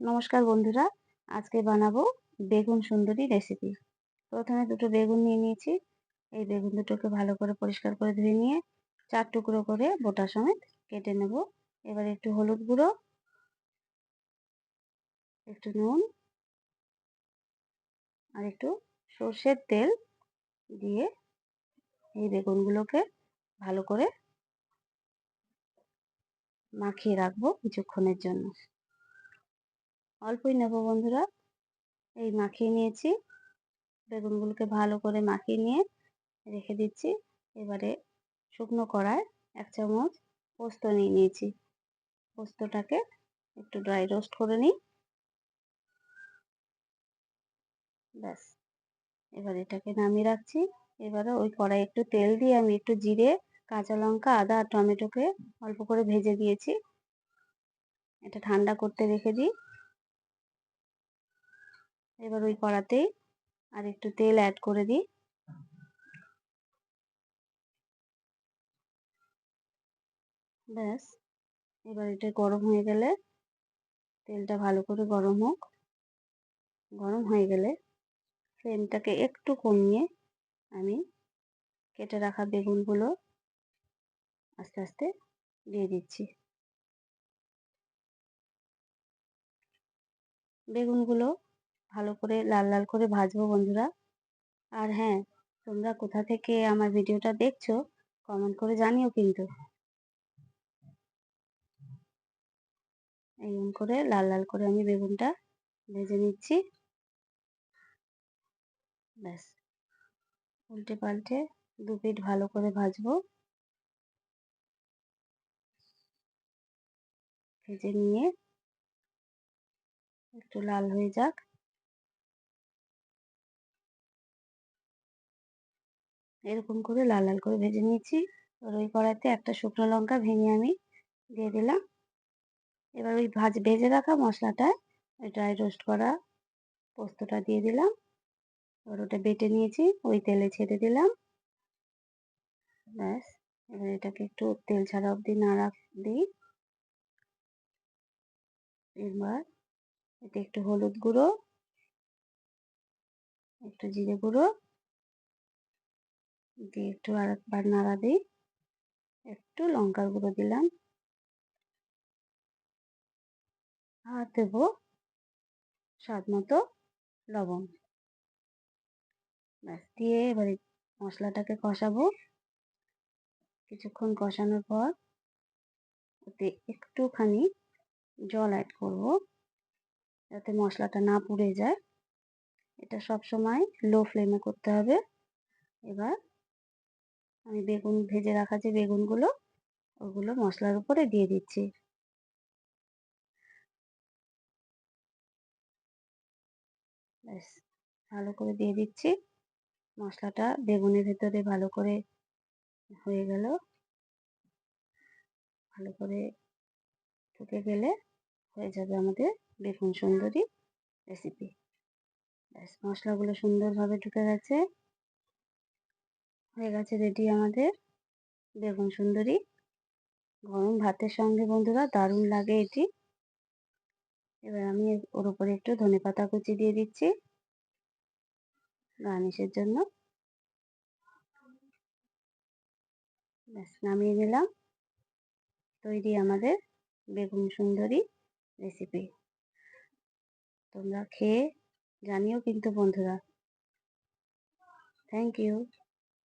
নমস্কার বন্ধুরা, আজকে বানাবো বেগুন সুন্দরী রেসিপি প্রথমে দুটো বেগুন নিয়ে নিয়েছি। এই বেগুন দুটোকে ভালো করে পরিষ্কার করে ধুয়ে নিয়ে চার টুকরো করে বোটা সমেত কেটে নেব। এবার একটু হলুদ গুঁড়ো, একটু নুন আর একটু সর্ষের তেল দিয়ে এই বেগুনগুলোকে ভালো করে মাখিয়ে রাখব কিছুক্ষণের জন্য। অল্পই নেব বন্ধুরা। এই মাখিয়ে নিয়েছি। বেগুনগুলোকে ভালো করে মাখিয়ে নিয়ে রেখে দিচ্ছি। এবারে শুকনো কড়ায় এক চামচ পোস্ত নিয়ে নিয়েছি। পোস্তটাকে একটু ড্রাই রোস্ট করে নিই। ব্যাস। এবার এটাকে নামিয়ে রাখছি। এবারে ওই কড়াই একটু তেল দিয়ে আমি একটু জিরে, কাঁচা লঙ্কা, আদা আর টমেটোকে অল্প করে ভেজে দিয়েছি। এটা ঠান্ডা করতে রেখে দিই। এবার ওই কড়াতেই আর একটু তেল অ্যাড করে দিই। ব্যাস, এবার এটা গরম হয়ে গেলে তেলটা ভালো করে গরম হোক। গরম হয়ে গেলে ফ্লেমটাকে একটু কমিয়ে আমি কেটে রাখা বেগুনগুলো আস্তে আস্তে দিয়ে দিচ্ছি। বেগুনগুলো ভালো করে লাল লাল করে ভাজবো বন্ধুরা। আর হ্যাঁ তোমরা কোথা থেকে আমার ভিডিওটা দেখছ কমেন্ট করে জানিও কিন্তু। এরকম করে লাল লাল করে আমি বেগুনটা ভেজে নিচ্ছি। ব্যাস, উল্টে পাল্টে দু পিঠ ভালো করে ভাজবো। ভেজে নিয়ে একটু লাল হয়ে যাক। এরকম করে লাল লাল করে ভেজে নিয়েছি। আর ওই কড়াইতে একটা শুকনো লঙ্কা ভেঙে আমি দিয়ে দিলাম। এবার ওই ভাজ, ভেজে রাখা মশলাটায় ড্রাই রোস্ট করা পোস্তটা দিয়ে দিলাম। এবার ওটা বেটে নিয়েছি, ওই তেলে ছেড়ে দিলাম। ব্যাস, এবার এটাকে একটু তেল ছাড়া অবধি নাড়া দিই। এবার এতে একটু হলুদ গুঁড়ো, একটু জিরে গুঁড়ো দিয়ে একটু আর একবার নাড়া দিই। একটু লঙ্কার গুঁড়ো দিলাম। আর দেবো স্বাদ মতো লবণ। ব্যাস, দিয়ে এবারে মশলাটাকে কষাবো। কিছুক্ষণ কষানোর পর ওতে একটুখানি জল অ্যাড করব যাতে মশলাটা না পুড়ে যায়। এটা সব সময় লো ফ্লেমে করতে হবে। এবার আমি বেগুন ভেজে রাখা যে বেগুনগুলো, ওগুলো মশলার উপরে দিয়ে দিচ্ছি। ব্যাস, ভালো করে দিয়ে দিচ্ছি। মশলাটা বেগুনের ভেতরে ভালো করে হয়ে গেল। ভালো করে ঢুকে গেলে হয়ে যাবে আমাদের বেগুন সুন্দরী রেসিপি ব্যাস, মশলাগুলো সুন্দরভাবে ঢুকে গেছে। হয়ে গেছে রেডি আমাদের। বেগুন সুন্দরী, গরম ভাতের সঙ্গে বন্ধুরা দারুণ লাগে এটি। এবার আমি ওর উপরে একটু ধনে পাতা কুচি দিয়ে দিচ্ছি গার্নিশের জন্য। ব্যাস, নামিয়ে নিলাম। তৈরি আমাদের বেগুন সুন্দরী রেসিপি। তোমরা খেয়ে জানিও কিন্তু বন্ধুরা। Thank you.